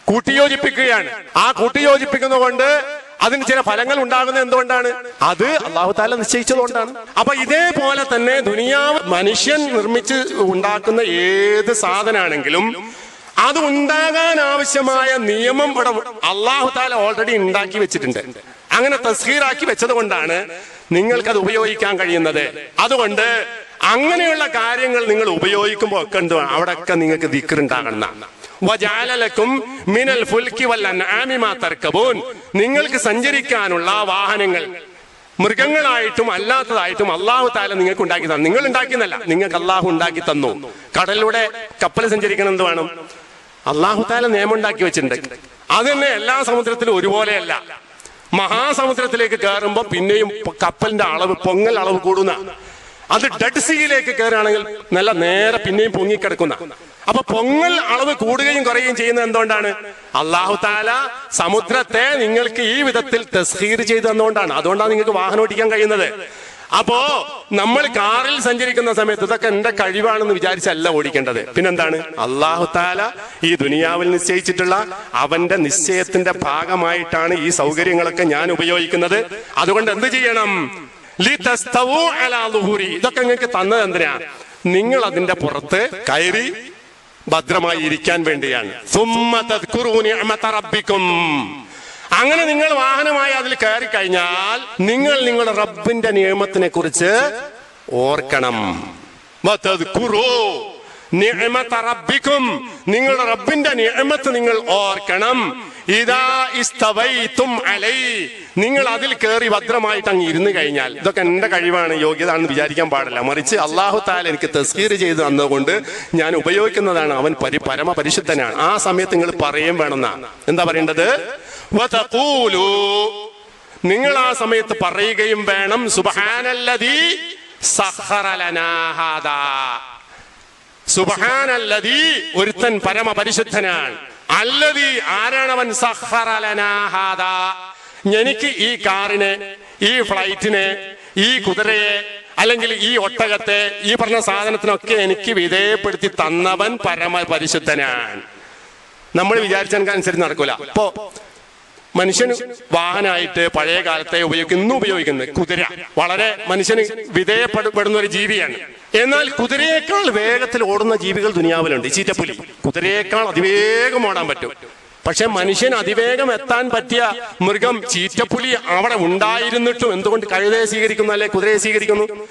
കൂട്ടിയോജിപ്പിക്കുകയാണ്. ആ കൂട്ടിയോജിപ്പിക്കുന്ന കൊണ്ട് അതിന് ചില ഫലങ്ങൾ ഉണ്ടാകുന്നത് എന്തുകൊണ്ടാണ്? അത് അള്ളാഹു താല നിശ്ചയിച്ചതുകൊണ്ടാണ്. അപ്പൊ ഇതേപോലെ തന്നെ ദുനിയാവ് മനുഷ്യൻ നിർമ്മിച്ച് ഉണ്ടാക്കുന്ന ഏത് സാധനമാണെങ്കിലും അത് ഉണ്ടാകാൻ ആവശ്യമായ നിയമം ഇവിടെ അള്ളാഹു താല ഓൾറെഡി ഉണ്ടാക്കി വെച്ചിട്ടുണ്ട്. അങ്ങനെ തസ്ഹീറാക്കി വെച്ചത് കൊണ്ടാണ് നിങ്ങൾക്കത് ഉപയോഗിക്കാൻ കഴിയുന്നത്. അതുകൊണ്ട് അങ്ങനെയുള്ള കാര്യങ്ങൾ നിങ്ങൾ ഉപയോഗിക്കുമ്പോൾ ഒക്കെ ഉണ്ട് അവിടെയൊക്കെ നിങ്ങൾക്ക് ദിക്കറുണ്ടാകണം വജാലലക്കും മിനൽ ഫുൽക്കി വല്ല നാമിമാ തർക്കബൂൻ. നിങ്ങൾക്ക് സഞ്ചരിക്കാനുള്ള വാഹനങ്ങൾ മൃഗങ്ങളായിട്ടും അല്ലാത്തതായിട്ടും അള്ളാഹു താല നിങ്ങൾക്ക് ഉണ്ടാക്കി തന്നു. നിങ്ങൾ ഉണ്ടാക്കിയെന്നല്ല നിങ്ങൾക്ക് അള്ളാഹു ഉണ്ടാക്കി തന്നു. കടലിലൂടെ കപ്പൽ സഞ്ചരിക്കണം എന്ത് വേണം? അള്ളാഹു താല നിയമം ഉണ്ടാക്കി വെച്ചിട്ടുണ്ട്. അത് തന്നെ എല്ലാ സമുദ്രത്തിലും ഒരുപോലെയല്ല. മഹാസമുദ്രത്തിലേക്ക് കയറുമ്പോൾ പിന്നെയും കപ്പലിന്റെ അളവ് പൊങ്ങൽ അളവ് കൂടുന്ന. അത് ഡെഡ് സീയിലേക്ക് കയറുകയാണെങ്കിൽ നല്ല നേരെ പിന്നെയും പൊങ്ങിക്കിടക്കുന്ന. അപ്പൊ പൊങ്ങൽ അളവ് കൂടുകയും കുറയുകയും ചെയ്യുന്നത് എന്തുകൊണ്ടാണ്? അള്ളാഹു താല സമുദ്രത്തെ നിങ്ങൾക്ക് ഈ വിധത്തിൽ തസ്ഹീർ ചെയ്തു തന്നുകൊണ്ടാണ് അതുകൊണ്ടാണ് നിങ്ങൾക്ക് വാഹനം ഓടിക്കാൻ കഴിയുന്നത്. അപ്പോ നമ്മൾ കാറിൽ സഞ്ചരിക്കുന്ന സമയത്ത് ഇതൊക്കെ എന്റെ കഴിവാണെന്ന് വിചാരിച്ചല്ല ഓടിക്കേണ്ടത്. പിന്നെന്താണ്? അള്ളാഹു താല ഈ ദുനിയാവിൽ നിശ്ചയിച്ചിട്ടുള്ള അവന്റെ നിശ്ചയത്തിന്റെ ഭാഗമായിട്ടാണ് ഈ സൗകര്യങ്ങളൊക്കെ ഞാൻ ഉപയോഗിക്കുന്നത്. അതുകൊണ്ട് എന്ത് ചെയ്യണം. ഇതൊക്കെ നിങ്ങൾക്ക് തന്നത് എന്തിനാ? നിങ്ങൾ അതിന്റെ പുറത്ത് കയറി ഭദ്രമായി ഇരിക്കാൻ വേണ്ടിയാണ് അങ്ങനെ നിങ്ങൾ വാഹനമായി അതിൽ കയറി കഴിഞ്ഞാൽ നിങ്ങൾ നിങ്ങളുടെ റബ്ബിന്റെ നിയമത്തിനെ കുറിച്ച് ഓർക്കണം. നിങ്ങളുടെ റബ്ബിന്റെ നിയമത്ത് നിങ്ങൾ ഓർക്കണം. ഇതാ ഇസ്തവൈത്തും അലൈ. നിങ്ങൾ അതിൽ കയറി ഭദ്രമായിട്ട് അങ്ങ് ഇരുന്ന് കഴിഞ്ഞാൽ ഇതൊക്കെ എന്റെ കഴിവാണ് യോഗ്യത എന്ന് വിചാരിക്കാൻ പാടില്ല. മറിച്ച് അള്ളാഹു താല എനിക്ക് തസ്കീർ ചെയ്ത് തന്നതുകൊണ്ട് ഞാൻ ഉപയോഗിക്കുന്നതാണ്. അവൻ പരമപരിശുദ്ധനാണ്. പരമ പരിശുദ്ധനാണ് ആ സമയത്ത് നിങ്ങൾ പറയും വേണമെന്നാണ് എന്താ പറയേണ്ടത്? നിങ്ങൾ ആ സമയത്ത് പറയുകയും വേണം. സുബഹാനല്ലതി സുബഹാനല്ലതി ഒരുത്തൻ പരമപരിശുദ്ധനാണ്. അല്ലതി ആരാണവൻ സഹറലനാഹാദ എനിക്ക് ഈ കാറിനെ ഈ ഫ്ലൈറ്റിനെ ഈ കുതിരയെ അല്ലെങ്കിൽ ഈ ഒട്ടകത്തെ ഈ പറഞ്ഞ സാധനത്തിനൊക്കെ എനിക്ക് വിധേയപ്പെടുത്തി തന്നവൻ പരമപരിശുദ്ധനാണ്. നമ്മൾ വിചാരിച്ചനുസരിച്ച് നടക്കൂല. ഇപ്പോ മനുഷ്യന് വാഹനമായിട്ട് പഴയ കാലത്തെ ഉപയോഗിക്കുന്നു ഇന്ന് ഉപയോഗിക്കുന്നത് കുതിര. വളരെ മനുഷ്യന് വിധേയപ്പെടുന്ന ഒരു ജീവിയാണ്. എന്നാൽ കുതിരയേക്കാൾ വേഗത്തിൽ ഓടുന്ന ജീവികൾ ദുനിയാവിലുണ്ട്. ചീറ്റപ്പുലി. കുതിരയേക്കാൾ അതിവേഗം ഓടാൻ പറ്റും. പക്ഷെ മനുഷ്യൻ അതിവേഗം എത്താൻ പറ്റിയ മൃഗം ചീറ്റപ്പുലി അവിടെ ഉണ്ടായിരുന്നിട്ടും എന്തുകൊണ്ട് കഴുതയെ സ്വീകരിക്കുന്നു? അല്ലെ കുതിരയെ സ്വീകരിക്കുന്നു?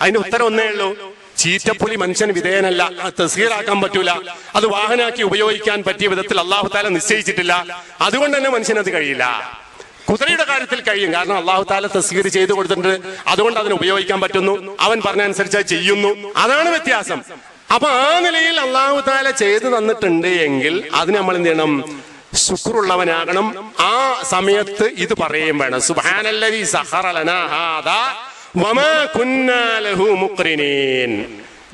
അതിന്റെ ഉത്തരം ഒന്നേ ഉള്ളൂ. ചീറ്റപ്പുലി മനുഷ്യൻ വിധേയനല്ല. അത് തസ്ഹീറാക്കാൻ പറ്റൂല. അത് വാഹനാക്കി ഉപയോഗിക്കാൻ പറ്റിയ വിധത്തിൽ അള്ളാഹു താല നിശ്ചയിച്ചിട്ടില്ല. അതുകൊണ്ട് തന്നെ മനുഷ്യൻ അത് കഴിയില്ല. കുതിരയുടെ കാര്യത്തിൽ കഴിയും. കാരണം അള്ളാഹു താല തസ്ഹീർ ചെയ്തു കൊടുത്തിട്ടുണ്ട്. അതുകൊണ്ട് അതിന് ഉപയോഗിക്കാൻ പറ്റുന്നു. അവൻ പറഞ്ഞ അനുസരിച്ച് ചെയ്യുന്നു. അതാണ് വ്യത്യാസം. അപ്പൊ ആ നിലയിൽ അള്ളാഹു താല ചെയ്തു തന്നിട്ടുണ്ട് എങ്കിൽ അതിന് നമ്മൾ എന്ത് ചെയ്യണം? ശുക്രുള്ളവനാകണം. ആ സമയത്ത് ഇത് പറയുകയും വേണം സുബാനല്ലതി സഹറലന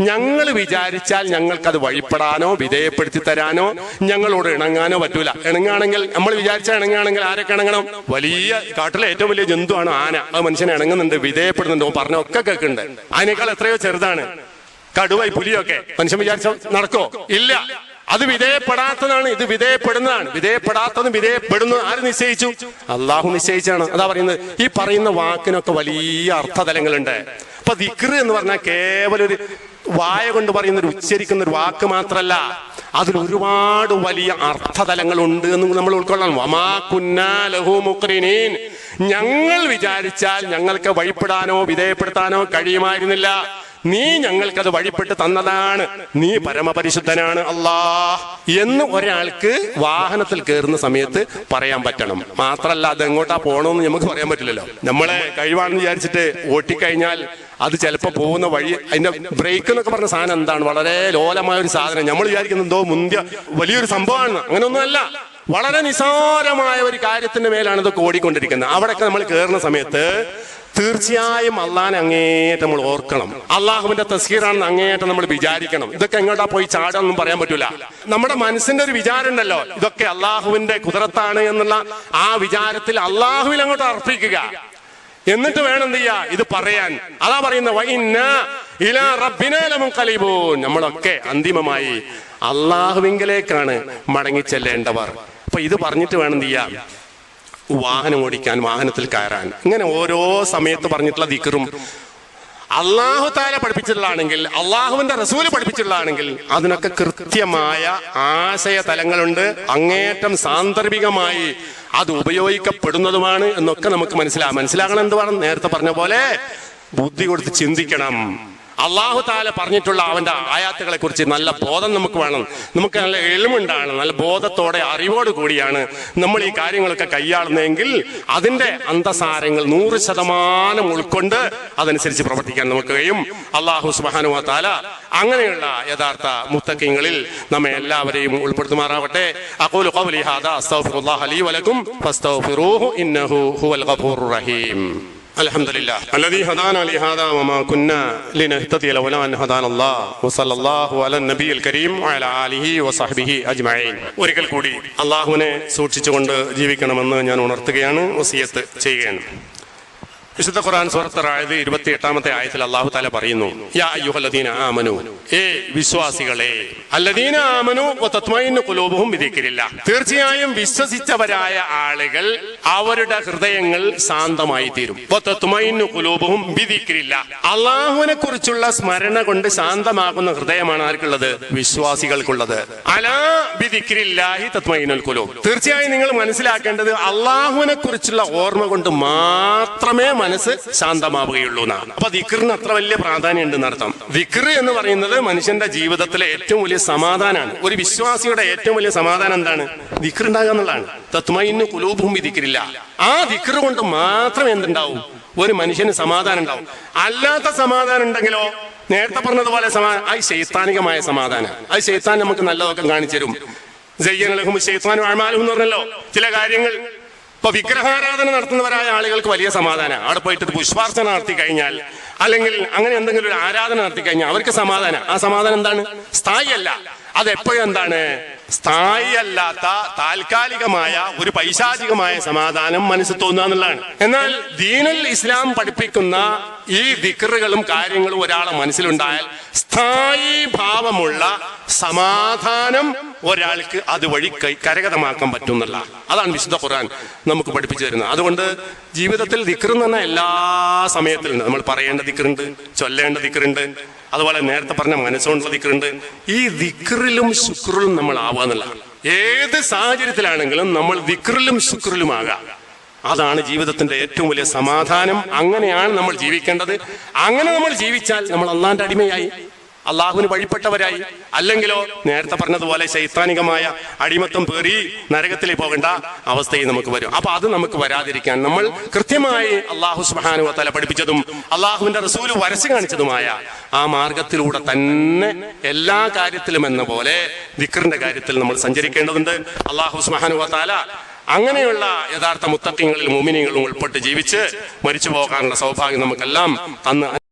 ഞങ്ങൾ വിചാരിച്ചാൽ ഞങ്ങൾക്കത് വഴിപ്പെടാനോ വിധേയപ്പെടുത്തി തരാനോ ഞങ്ങളോട് ഇണങ്ങാനോ പറ്റൂല. ഇണങ്ങാണെങ്കിൽ നമ്മൾ വിചാരിച്ചാൽ ഇണങ്ങാണെങ്കിൽ ആരൊക്കെ ഇണങ്ങണം? വലിയ കാട്ടിലെ ഏറ്റവും വലിയ ജന്തുവാണ് ആന. അത് മനുഷ്യനെ ഇണങ്ങുന്നുണ്ട് വിധേയപ്പെടുന്നുണ്ട് പറഞ്ഞ പറഞ്ഞൊക്കെ കേൾക്കുന്നുണ്ട്. അതിനേക്കാൾ എത്രയോ ചെറുതാണ്. കടുവായി പുലിയൊക്കെ. മനുഷ്യൻ വിചാരിച്ച നടക്കോ ഇല്ല. അത് വിധേയപ്പെടാത്തതാണ് ഇത് വിധേയപ്പെടുന്നതാണ്. വിധേയപ്പെടാത്തതും വിധേയപ്പെടുന്നത് ആര് നിശ്ചയിച്ചു? അള്ളാഹു നിശ്ചയിച്ചാണ്. അതാ പറയുന്നത് ഈ പറയുന്ന വാക്കിനൊക്കെ വലിയ അർത്ഥതലങ്ങളുണ്ട്. അപ്പൊ ദിക്ർ എന്ന് പറഞ്ഞാൽ കേവലം ഒരു വായ കൊണ്ട് പറയുന്ന ഒരു ഉച്ചരിക്കുന്ന ഒരു വാക്ക് മാത്രല്ല. അതിൽ ഒരുപാട് വലിയ അർത്ഥതലങ്ങൾ ഉണ്ട് എന്ന് നമ്മൾ ഉൾക്കൊള്ളണം. വമാ കുന്നാ ലഹു മുഖ്രിനീൻ. ഞങ്ങൾ വിചാരിച്ചാൽ ഞങ്ങൾക്ക് വഴിപ്പെടാനോ വിധേയപ്പെടുത്താനോ കഴിയുമായിരുന്നില്ല. നീ ഞങ്ങൾക്കത് വഴിപ്പെട്ട് തന്നതാണ്. നീ പരമപരിശുദ്ധനാണ് അല്ലാ. എന്ന് ഒരാൾക്ക് വാഹനത്തിൽ കയറുന്ന സമയത്ത് പറയാൻ പറ്റണം. മാത്രല്ല അത് എങ്ങോട്ടാ പോകണമെന്ന് നമുക്ക് പറയാൻ പറ്റില്ലല്ലോ. നമ്മളെ കഴിവാണെന്ന് വിചാരിച്ചിട്ട് ഓട്ടിക്കഴിഞ്ഞാൽ അത് ചിലപ്പോൾ പോകുന്ന വഴി അതിന്റെ ബ്രേക്ക് എന്നൊക്കെ പറഞ്ഞ സാധനം എന്താണ്? വളരെ ലോലമായ ഒരു സാധനം. നമ്മൾ വിചാരിക്കുന്നത് എന്തോ മുന്തിയ വലിയൊരു സംഭവമാണ്. അങ്ങനെയൊന്നുമല്ല വളരെ നിസാരമായ ഒരു കാര്യത്തിന്റെ മേലാണ് ഇതൊക്കെ ഓടിക്കൊണ്ടിരിക്കുന്നത് അവിടെയൊക്കെ നമ്മൾ കയറുന്ന സമയത്ത് തീർച്ചയായും അള്ളാനെ അങ്ങേയറ്റം നമ്മൾ ഓർക്കണം. അള്ളാഹുവിന്റെ തസ്കീറാണെന്ന് അങ്ങേയറ്റം നമ്മൾ വിചാരിക്കണം. ഇതൊക്കെ എങ്ങോട്ടാ പോയി ചാടാന്നും പറയാൻ പറ്റൂല. നമ്മുടെ മനസ്സിന്റെ ഒരു വിചാരം ഉണ്ടല്ലോ. ഇതൊക്കെ അള്ളാഹുവിന്റെ കുതിരത്താണ് എന്നുള്ള ആ വിചാരത്തിൽ അള്ളാഹുവിൽ അങ്ങോട്ട് അർപ്പിക്കുക. എന്നിട്ട് വേണം എന്ത് ചെയ്യാ? ഇത് പറയാൻ. അതാ പറയുന്ന. നമ്മളൊക്കെ അന്തിമമായി അള്ളാഹുവിങ്കലേക്കാണ് മടങ്ങി ചെല്ലേണ്ടവർ അപ്പൊ ഇത് പറഞ്ഞിട്ട് വേണം എന്ത് ചെയ്യാം? വാഹനം ഓടിക്കാൻ വാഹനത്തിൽ കയറാൻ. ഇങ്ങനെ ഓരോ സമയത്ത് പറഞ്ഞിട്ടുള്ള ദിക്കറും അള്ളാഹു താല പഠിപ്പിച്ചിട്ടുള്ളതാണെങ്കിൽ അള്ളാഹുവിന്റെ റസൂൽ പഠിപ്പിച്ചിട്ടുള്ളതാണെങ്കിൽ അതിനൊക്കെ കൃത്യമായ ആശയ തലങ്ങളുണ്ട് അങ്ങേറ്റം സാന്ദർഭികമായി അത് ഉപയോഗിക്കപ്പെടുന്നതുമാണ് എന്നൊക്കെ നമുക്ക് മനസ്സിലാകും മനസ്സിലാകണം എന്ത് വേണം നേരത്തെ പറഞ്ഞ പോലെ ബുദ്ധി കൊടുത്ത് ചിന്തിക്കണം. അള്ളാഹു താല പറഞ്ഞിട്ടുള്ള അവന്റെ ആയാത്തുകളെ കുറിച്ച് നല്ല ബോധം നമുക്ക് വേണം. നമുക്ക് നല്ല എളിമുണ്ടാണ് നല്ല ബോധത്തോടെ അറിവോട് കൂടിയാണ് നമ്മൾ ഈ കാര്യങ്ങളൊക്കെ കൈയാളുന്നതെങ്കിൽ അതിന്റെ അന്തസാരങ്ങൾ നൂറ് ശതമാനം ഉൾക്കൊണ്ട് അതനുസരിച്ച് പ്രവർത്തിക്കാൻ നമുക്ക് കഴിയും. അള്ളാഹു സുബാനു താല അങ്ങനെയുള്ള യഥാർത്ഥ മുത്തക്കിങ്ങളിൽ നമ്മെ എല്ലാവരെയും ഉൾപ്പെടുത്തുമാറാവട്ടെ. അഖൂലു ഖൗലി ഹാദാ വലക്കും ഫസ്തഗ്ഫിറൂഹു ഇന്നഹു ഹുവൽ റഹീം. الحمد لله الذي هدانا لهذا وما كنا لنهتدي لولا ان هدانا الله وصلى الله على النبي الكريم وعلى اله وصحبه اجمعين ഒരിക്കൽ കൂടി അള്ളാഹുവിനെ സൂക്ഷിച്ചുകൊണ്ട് ജീവിക്കണമെന്ന് ഞാൻ ഉണർത്തുകയാണ് വസിയത്ത് ചെയ്യുകയാണ് വിശുദ്ധ ഖുർആൻ സുഹൃത്തറായത് ഇരുപത്തി എട്ടാമത്തെ ആയത്തിൽ അള്ളാഹു താല പറയുന്നു യാ അയ്യുഹല്ലദീന ആമനു ഏ വിശ്വാസികളെ അല്ലദീന ആമനു ഖുലൂബുഹും ബിദിക്രില്ല. തീർച്ചയായും വിശ്വസിച്ചവരായ ആളുകൾ അവരുടെ ഹൃദയങ്ങൾ ശാന്തമായി തീരും. ഖുലൂബുഹും ബിദിക്രില്ല. അള്ളാഹുവിനെ കുറിച്ചുള്ള സ്മരണ കൊണ്ട് ശാന്തമാകുന്ന ഹൃദയമാണ് ആർക്കുള്ളത്? വിശ്വാസികൾക്കുള്ളത്. അലാ വിധിക്കില്ലാഹി തത്മൈനുൽ ഖുലൂബ്. തീർച്ചയായും നിങ്ങൾ മനസ്സിലാക്കേണ്ടത് അള്ളാഹുവിനെ കുറിച്ചുള്ള ഓർമ്മ കൊണ്ട് മാത്രമേ മനസ്സ് ശാന്തമാവുകയുള്ളൂ എന്നാണ് അപ്പൊ ദിക്കറിന് അത്ര വലിയ പ്രാധാന്യം ഉണ്ടെന്ന് അർത്ഥം. ദിക്ർ എന്ന് പറയുന്നത് മനുഷ്യന്റെ ജീവിതത്തിലെ ഏറ്റവും വലിയ സമാധാനമാണ് ഒരു വിശ്വാസിയുടെ ഏറ്റവും വലിയ സമാധാനം എന്താണ്? ദിക്ർ ഉണ്ടാകുക എന്നുള്ളതാണ്. തത്മയിന്ന് കുലൂഭൂമി ദിക്റില്ല ആ ദിക്ർ കൊണ്ട് മാത്രം എന്തുണ്ടാവും? ഒരു മനുഷ്യന് സമാധാനം ഉണ്ടാവും. അല്ലാത്ത സമാധാനം ഉണ്ടെങ്കിലോ? നേരത്തെ പറഞ്ഞതുപോലെ സമാ- അത് ശൈത്താനികമായ സമാധാനം. അത് ശൈത്താൻ നമുക്ക് നല്ലതൊക്കെ കാണിച്ചു തരും. ജയ്യനലഹും ശൈത്താനും ആഴ്മാലും എന്ന് പറഞ്ഞല്ലോ. ചില കാര്യങ്ങൾ ഇപ്പൊ വിഗ്രഹാരാധന നടത്തുന്നവരായ ആളുകൾക്ക് വലിയ സമാധാനം. അവിടെ പോയിട്ട് പുഷ്പാർച്ചന നടത്തി കഴിഞ്ഞാൽ അല്ലെങ്കിൽ അങ്ങനെ എന്തെങ്കിലും ഒരു ആരാധന നടത്തി കഴിഞ്ഞാൽ അവർക്ക് സമാധാനം. ആ സമാധാനം എന്താണ്? സ്ഥായി അല്ല അത് എപ്പോഴും എന്താണ് സ്ഥായി അല്ലാത്ത താൽക്കാലികമായ ഒരു പൈശാചികമായ സമാധാനം മനസ്സിൽ തോന്നുക എന്നുള്ളതാണ്. എന്നാൽ ദീനൽ ഇസ്ലാം പഠിപ്പിക്കുന്ന ഈ ദിക്റുകളും കാര്യങ്ങളും ഒരാളെ മനസ്സിലുണ്ടായാൽ സ്ഥായി ഭാവമുള്ള സമാധാനം ഒരാൾക്ക് അതുവഴി കരകതമാക്കാൻ പറ്റുന്നല്ല അതാണ് വിശുദ്ധ ഖുർആൻ നമുക്ക് പഠിപ്പിച്ചു തരുന്നത്. അതുകൊണ്ട് ജീവിതത്തിൽ ദിക്ർ എന്ന് പറഞ്ഞാൽ എല്ലാ സമയത്തിലുണ്ട് നമ്മൾ പറയേണ്ട ദിക്റുണ്ട് ചൊല്ലേണ്ട ദിക്റുണ്ട് അതുപോലെ നേരത്തെ പറഞ്ഞ മനസ്സുകൊണ്ടുള്ള ദിക്കറുണ്ട് ഈ ദിക്കറിലും ശുക്രിലും നമ്മൾ ആവാന്നുള്ള ഏത് സാഹചര്യത്തിലാണെങ്കിലും നമ്മൾ ദിക്കറിലും ശുക്രിലും ആകാം അതാണ് ജീവിതത്തിന്റെ ഏറ്റവും വലിയ സമാധാനം. അങ്ങനെയാണ് നമ്മൾ ജീവിക്കേണ്ടത്. അങ്ങനെ നമ്മൾ ജീവിച്ചാൽ നമ്മൾ അള്ളാന്റെ അടിമയായി. അള്ളാഹുവിന് വഴിപ്പെട്ടവരായി. അല്ലെങ്കിലോ നേരത്തെ പറഞ്ഞതുപോലെ ശൈത്താനികമായ അടിമത്തം പേറി നരകത്തിൽ പോകേണ്ട അവസ്ഥയിൽ നമുക്ക് വരും. അപ്പൊ അത് നമുക്ക് വരാതിരിക്കാൻ നമ്മൾ കൃത്യമായി അള്ളാഹു സുബാനു തല പഠിപ്പിച്ചതും അള്ളാഹുവിന്റെ റസൂൽ വരച്ചു കാണിച്ചതുമായ ആ മാർഗത്തിലൂടെ തന്നെ എല്ലാ കാര്യത്തിലും എന്ന പോലെ ദിക്കറിന്റെ കാര്യത്തിൽ നമ്മൾ സഞ്ചരിക്കേണ്ടതുണ്ട്. അള്ളാഹു സുബാനു താല അങ്ങനെയുള്ള യഥാർത്ഥ മുത്തക്കിങ്ങളിൽ മുമിനികളും ഉൾപ്പെട്ട് ജീവിച്ച് മരിച്ചു പോകാനുള്ള സൗഭാഗ്യം നമുക്കെല്ലാം അന്ന്